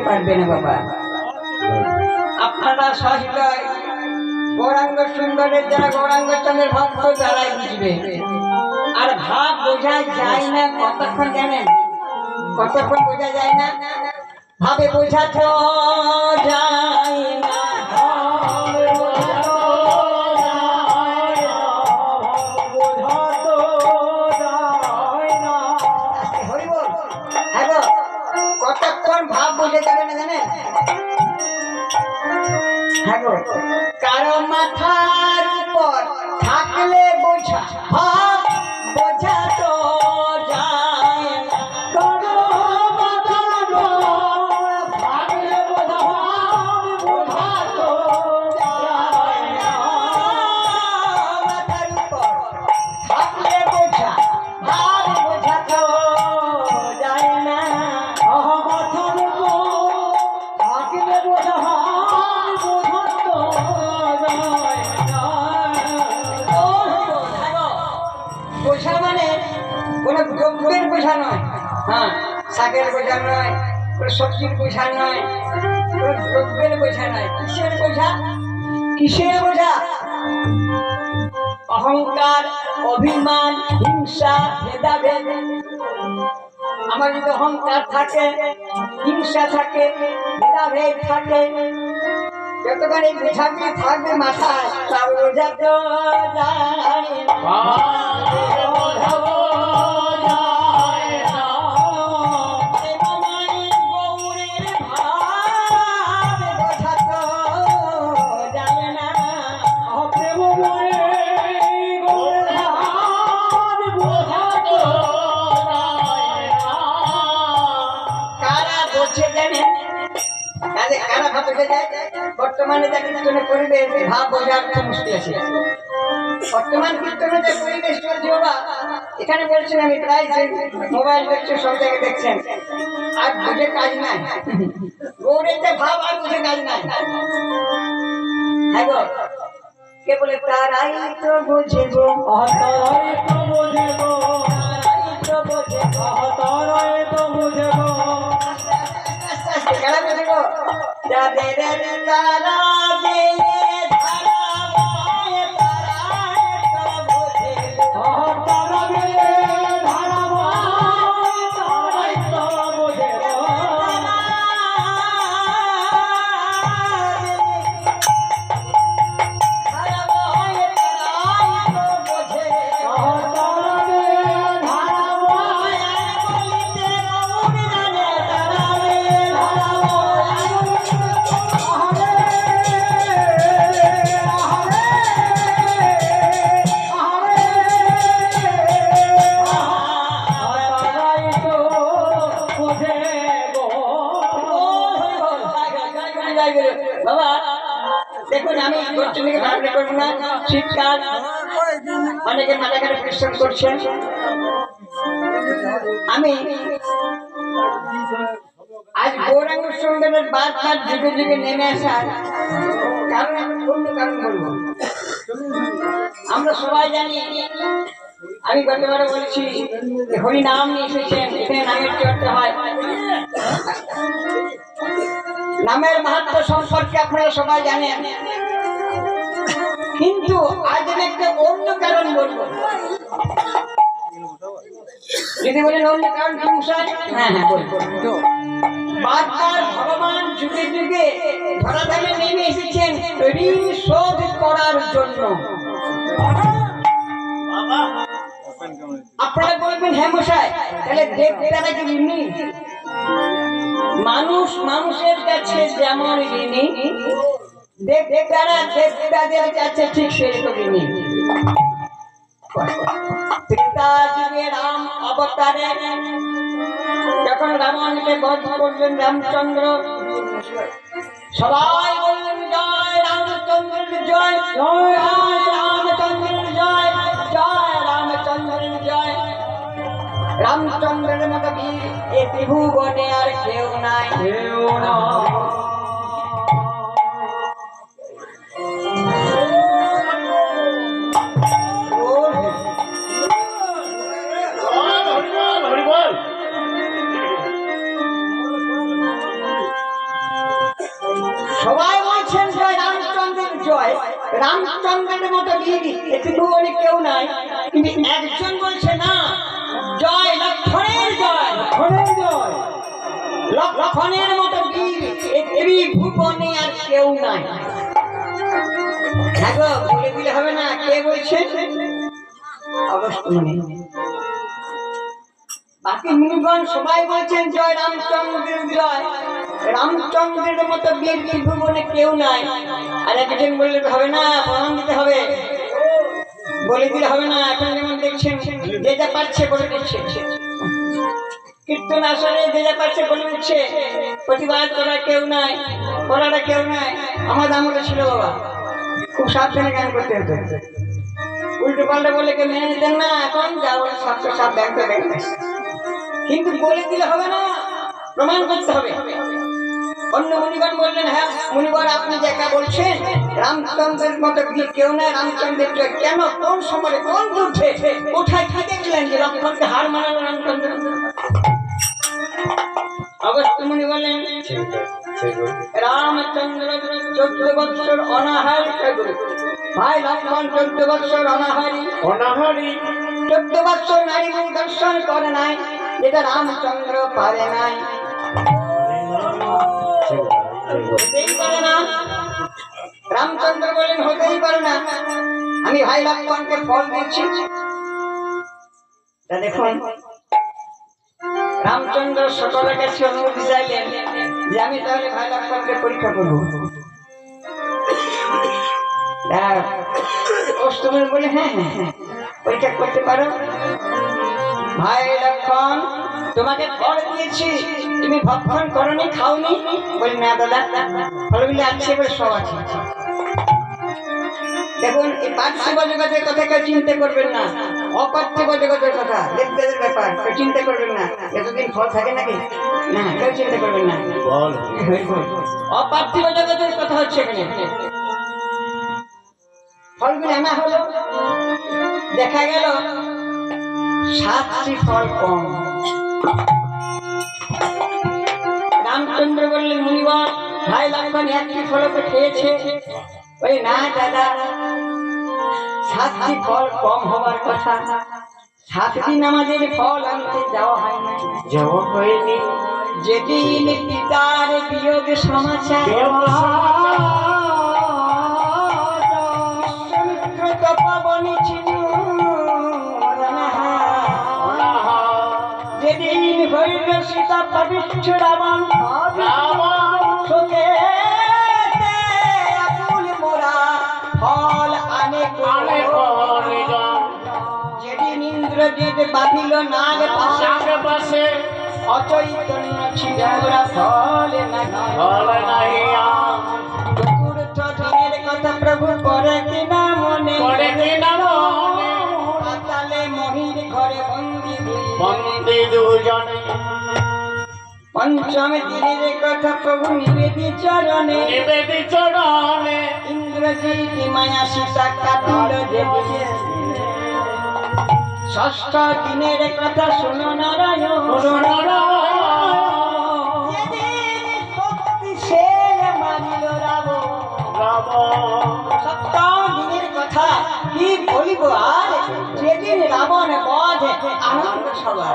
পারবে না বাবা। আপনারা সহৃদয় গৌরাঙ্গ সুন্দরের যারা গৌরাঙ্গ চন্দ্রের ভক্ত তারাই বুঝবে। আর ভাব বোঝা যায় না কতক্ষণ জানেন? কতক্ষণ বোঝা যায় না? ভাবে বোঝা তো যায় না। না জানেন? কারও মাথার বোঝা মানে কোন দ্রব্যের বোঝা নয়। হ্যাঁ শাকের বোঝা নয়, কোন সবজির বোঝা নয়, কোন দ্রব্যের বোঝা নয়। কিসের বোঝা কিসের বোঝা অহংকার, অভিমান, হিংসা, ভেদাভেদ। আমার যদি অহংকার থাকে, হিংসা থাকে, ভেদাভেদ থাকে যতক্ষণ এই বোঝাগুলি থাকবে মাথায় তার বোঝা যায় আছে বর্তমান কীর্তনে পরিবেশ চলছে এখানে বলছেন, আমি প্রায় যে মোবাইল দেখছেন সব জায়গায় দেখছেন। আর বুঝে কাজ নাই। গৌরের ভাব আর বুঝে কাজ নাই। হ্যাঁ কে বলে, তারাই তো বোঝে গো তারাই তো বোঝে গো তারাই তো বোঝে গো তারাই তো বোঝে গো? যাদের তারা দিয়ে আজ গৌরাঙ্গ সুন্দরের বাদ বাদ যুগে যুগে নেমে আসার কারণ অন্য কারণ বলব। আমরা সবাই জানি, আমি গতবারে বলেছি হরি নাম নিয়ে এসেছেন, এখানে নামের চর্চা হয়? নামের মাহাত্ম সম্পর্কে আপনারা সবাই জানেন। কিন্তু আজ আমি একটা অন্য কারণ বলব। যদি বলেন হ্যাঁ হ্যাঁ বারবার ভগবান যুগে যুগে ধরাধামে নেমে এসেছেন ঋণ শোধ করার জন্য। আপনারা বলবেন হ্যাঁ মশাই তাহলে দেবতারা কি ঋণী মানুষ মানুষের কাছে যেমন ঋণী দেবতারা দেবতাদের কাছে ঠিক সেরকম ঋণী যুগে রাম অবতারে। যখন রাবণকে বধ করলেন রামচন্দ্র, সবাই বললেন, জয় রামচন্দ্রের জয় জয় রামচন্দ্রের লক্ষণের জয় লক্ষণের মতো বীর আর কেউ নাই। হ্যাঁ গো, বলে দিলে হবে না কে বলছে? বাকি মুনিগণ সবাই বলছেন জয় রামচন্দ্রের জয় রামচন্দ্রের মতো বীর এই কেউ নাই? আর একজন বললে হবে না প্রমাণ দিতে হবে। বলে দিলে হবে না এখন যেমন দেখছেন যে যা পারছে বলে দিচ্ছে। কীর্তন আসলে যে যা পারছে বলে দিচ্ছে, প্রতিবাদ কেউ নাই করাটা কেউ নাই ছিল বাবা। খুব সাবধানে করতে হতো। উল্টো পাল্টা বলে কেউ মেনে নিতেন না, এখন যা বলে ব্যাংক কিন্তু বলে দিলে হবে না, প্রমাণ করতে হবে। অন্য মুনিগণ বললেন হ্যাঁ মুনিগণ আপনি যে একা বলছেন, রামচন্দ্রের মতো বীর কেউ না, রামচন্দ্রের কেন, কোন সময়, কোন যুদ্ধে, কোথায় কি দেখলেন যে লক্ষণকে হার মানালো রামচন্দ্র? অগস্ত্য মুনি বললেন রামচন্দ্র চোদ্দ বৎসর অনাহার ভাই লক্ষণ চোদ্দ বৎসর অনাহারী অনাহারি। চোদ্দ বৎসর নারী দর্শন করে নাই যেটা রামচন্দ্র পারে নাই। রামচন্দ্র বলেন হতেই পারে না। আমি ভাই লক্ষণকে ফল দিচ্ছি। দেখুন রামচন্দ্র সকলের কাছে অনুমতি চাইলেন যে আমি তাহলে ভাই লক্ষণকে পরীক্ষা করব। অষ্টমীর বলে হ্যাঁ হ্যাঁ হ্যাঁ পরীক্ষা করতে পারো। ভাই লক্ষণ, তোমাকে ফল দিয়েছি। তুমি ভক্ষণ করনি, খাওনি? বলি, না দাদা ফলগুলি আছে এবার সব আছে। দেখুন, এই জগতের কথা কেউ চিন্তা করবেন না। অপার্থিব জগতের কথা। দেবদেবের ব্যাপার কেউ চিন্তা করবেন না। এতদিন ফল থাকে নাকি? না কেউ চিন্তা করবেন না। বল। অপার্থিব জগতের কথা হচ্ছে এখানে। ফলগুলি আনা হলো। দেখা গেল সাতটি ফল কম। রামচন্দ্র বললেন মুনিবর ভাই লক্ষণ একটি ফল তো খেয়েছে। ওই না দাদা সাতটি ফল কম হবার কথা। সাত দিন আমাদের ফল আনতে যাওয়া হয় না। যাওয়া হয়নি। যেদিন পিতার বিয়োগ সমাচার। ছিল যেদিন হইল সীতা পবিত্র রাবণ। ইন্দ্রজিৎ বাঁধিল নাগ পাশে অচৈতন্য ওরা ফল নাহি। চতুর্থ দিনের কথা প্রভু করে কিনা মনে পাতালে মহির ঘরে বন্দি দুইজনে। পঞ্চম দিনের কথা প্রভু নিবেদি চরণে। ইন্দ্রজিৎ মায়া সীতা কাটিল দেবী ষষ্ঠ দিনের কথা শুনো নারায়ণ। সপ্তম দিনের কথা কি বলিব আর? যেদিন রাবণ বধ আনন্দ সভা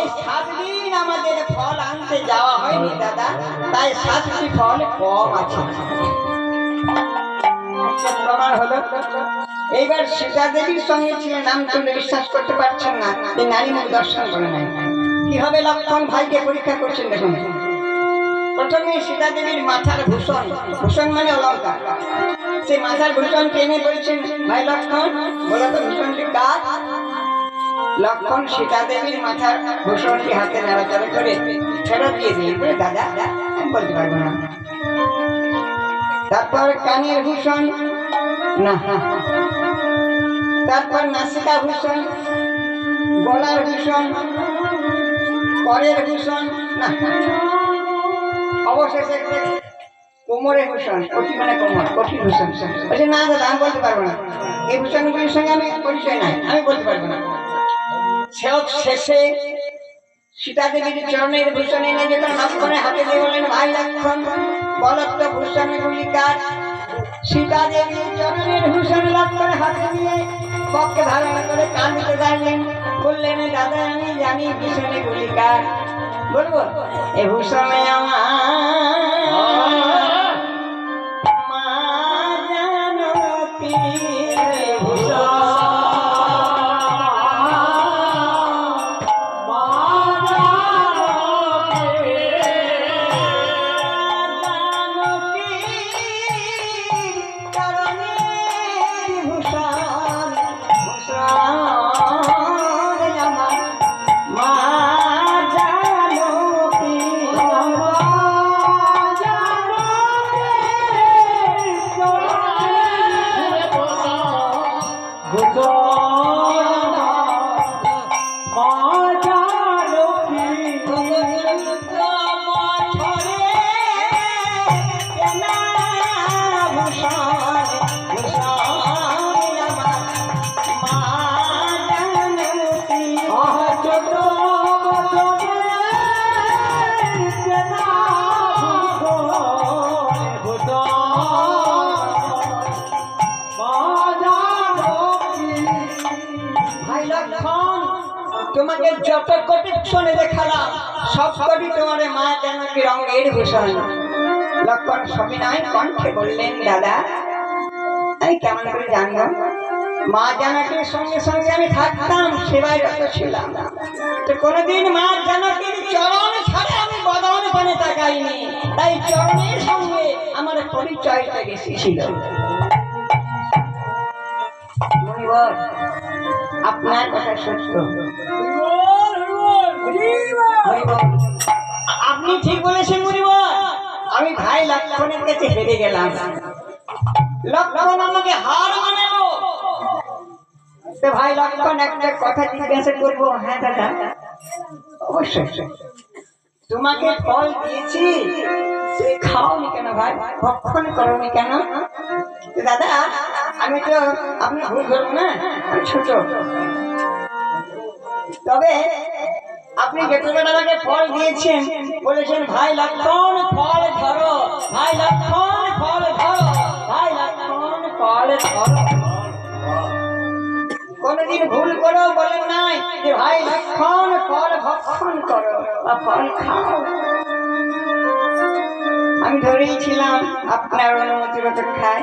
এই সাত দিন আমাদের ফল আনতে যাওয়া হয়নি দাদা। তাই সাতটি ফল কম আছে। প্রমাণ এইবার সীতা দেবীর সঙ্গে ছিলেন রামচন্দ্র বিশ্বাস করতে পারছেন না। যে নারী মুখ দর্শন করে নাই। কি হবে লক্ষণ ভাইকে পরীক্ষা করছেন দেখুন। প্রথমে সীতা দেবীর মাথার ভূষণ ভূষণ মানে অলঙ্কার। সেই মাথার ভূষণ টেনে বলছেন? ভাই লক্ষণ বলো তো ভূষণটি কার লক্ষণ সীতা দেবীর মাথার ভূষণটি হাতে নাড়াচাড়া করে ফেরত দিয়ে দিয়ে দাদা, বলতে পারব না। তারপর কানের ভূষণ। না। তারপর নাসিকা ভূষণ, গলার ভূষণ করের ভূষণ। না। অবশেষে কোমরের ভূষণ, কঠিন মানে কোমর, কঠিন ভূষণ বলছে, না দাদা, আমি বলতে পারব না। এই ভূষণগুলির সঙ্গে আমি পরিচয় নাই, আমি বলতে পারব না। শেষে সীতা দেবীর চরণের ভূষণ এনে যখন লক্ষণের হাতে দিয়ে বললেন, ভাই লক্ষণ বলত ভূষণ গুলিকার। সীতা চরণের ভূষণ করে হাতে দিয়ে পক্ষে ধারণ করে কাঁদিতে দাঁড়লেন বললেন দাদা, আমি জানি ভূষণে গুলিকার। বলব, এ ভূষণে আমার তোমাকে যত কোটি শোনে দেখালাম, সব কটি তোমার মা যেন কি রঙের ভূষণ। লক্ষণ সবিনয় কণ্ঠে বললেন, দাদা, আমি কেমন করে জানব? মা জানাকির সঙ্গে সঙ্গে আমি থাকতাম, সেবায় রত ছিলাম। তো কোনোদিন মা জানাকির চরণ ছাড়া আমি বদন পানে তাকাইনি, তাই চরণের সঙ্গে আমার পরিচয়টা বেশি ছিল। আপনার কথা আপনি ঠিক বলেছেন আমি ভাই লক্ষণের কাছে হেরে গেলাম। লক্ষণ আমাকে হার ভাই লক্ষণ, একটা কথা জিজ্ঞাসা করব? হ্যাঁ দাদা। অবশ্যই। তোমাকে ফল দিয়েছি। খাওনি কেন ভাই? ভক্ষণ করনি কেন? দাদা আমি তো আপনি ভুল করব না? আমি ছোট। তবে আপনি যেটুকুন আমাকে ফল দিয়েছেন, বলেছেন, ভাই লক্ষণ ফল ধরো, ভাই লক্ষণ ফল ধরো, ভাই লক্ষণ ফল ধরো। কোনদিন ভুল করো বলেন নাই যে, ভাই লক্ষণ ফল ভক্ষণ করো বা ফল খাও। আমি ধরেই ছিলাম আপনার অনুমতি মতো খাই।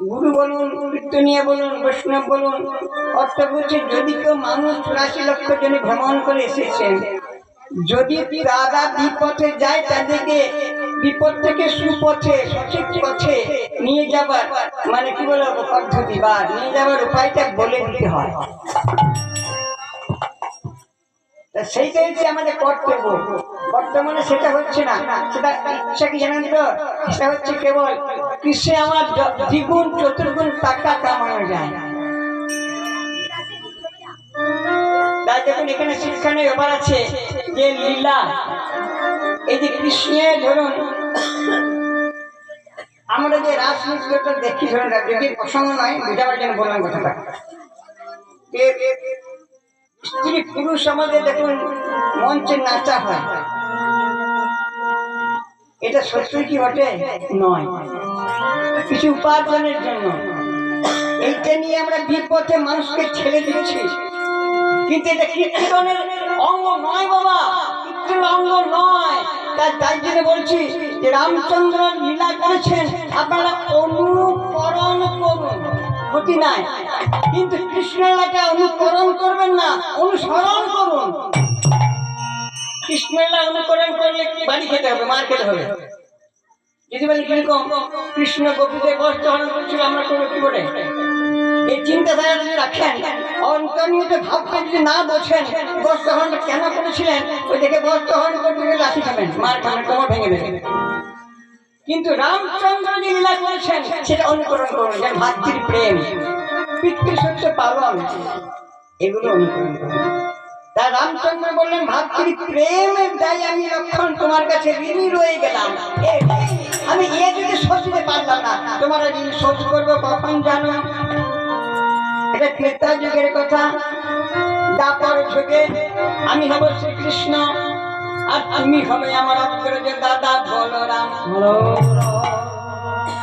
গুরু বলুন কীর্তনিয়া বলুন, বৈষ্ণব বলুন কর্তব্য হচ্ছে যদি কেউ মানুষ চুরাশি লক্ষ জন ভ্রমণ করে এসেছেন, যদি দাদা বিপথে যায় তাদেরকে বিপদ থেকে সুপথে, সঠিক পথে নিয়ে যাবার মানে কি বলব পদ্ধতি বা নিয়ে যাবার উপায়টা বলে দিতে হয়। সেইটাই হচ্ছে আমাদের কর্তব্য। বর্তমানে সেটা হচ্ছে না। সেটা ইচ্ছা কি জানেন তো? সেটা হচ্ছে কেবল কৃষি আমার দ্বিগুণ, চতুর্গুণ টাকা কামানো যায়। ব্যাপার কৃষ্ণের ধরুন যে দেখি, ধরুন প্রসঙ্গ নয় বললাম স্ত্রী পুরুষ সমাজে দেখুন, মঞ্চে নাচা হয়। এটা সত্যি কি বটে? নয়। কিছু উপার্জনের জন্য। এইটা নিয়ে আমরা বিপথে মানুষকে ছেড়ে দিচ্ছি কিন্তু এটা কীর্তনের অঙ্গ নয় বাবা। কীর্তনের অঙ্গ নয়। তাই তাই জন্য বলছি যে রামচন্দ্র লীলা করেছেন, আপনারা অনুকরণ করুন। ক্ষতি নাই। কিন্তু কৃষ্ণলীলাকে অনুকরণ করবেন না, অনুসরণ করুন। কৃষ্ণলীলা অনুকরণ করলে বাড়ি খেতে হবে? মার হবে। ভেঙে কিন্তু রামচন্দ্র যে লীলা করেছেন, সেটা অনুকরণ করুন, যেন ভাতৃ প্রেম পিতৃ সত্য পালন, এগুলো অনুকরণ করুন। তা রামচন্দ্র বললেন ভাতৃ প্রেমের দায় আমি লক্ষণ তোমার কাছে ঋণী রয়ে গেলাম। আমি এ যদি সচতে পারলাম না। তোমার ঋণ শোধ করব কখন জানো? এটা ত্রেতা যুগের কথা। দাপর যুগে, আমি হব শ্রীকৃষ্ণ, আর তুমি হবে আমার অগ্রজ দাদা বলরাম।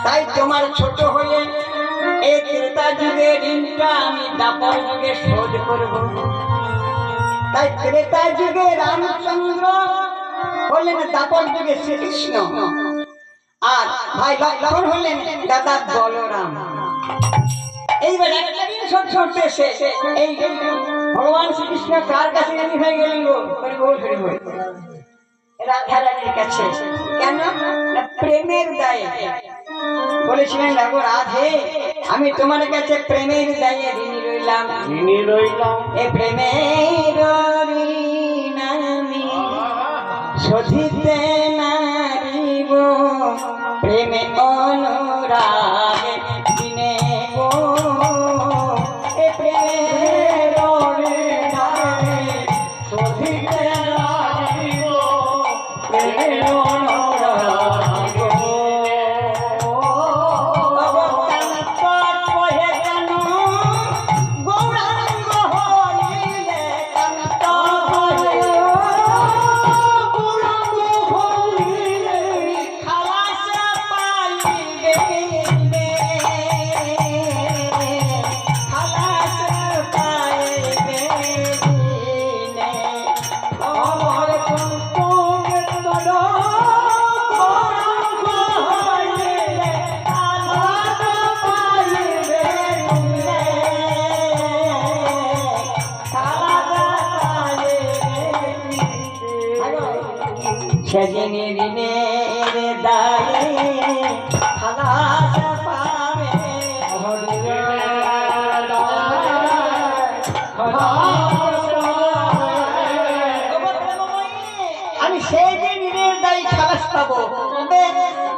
তাই তোমার ছোট হয়ে এই ক্রেতা যুগে ঋণটা আমি দাপর যুগে শোধ করব। তাই ত্রেতা যুগে রামচন্দ্র হলেন দাপর যুগে শ্রীকৃষ্ণ। আর ভাই লক্ষণ হলেন দাদা বলরাম। এইবার এই ভগবান শ্রীকৃষ্ণ কার কাছে জানি হয়ে গেলেন গো? হরি। রাধা রানীর কাছে কেন? প্রেমের দায়ে। বলেছিলেন রাগো রাধে আমি তোমার কাছে প্রেমের দায়ে ঋণী রইলাম। ঋণী রইলাম। এ প্রেমের আমি শোধিতে নারিব প্রেমে অনুরাগে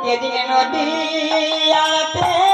পাবো নদী আতে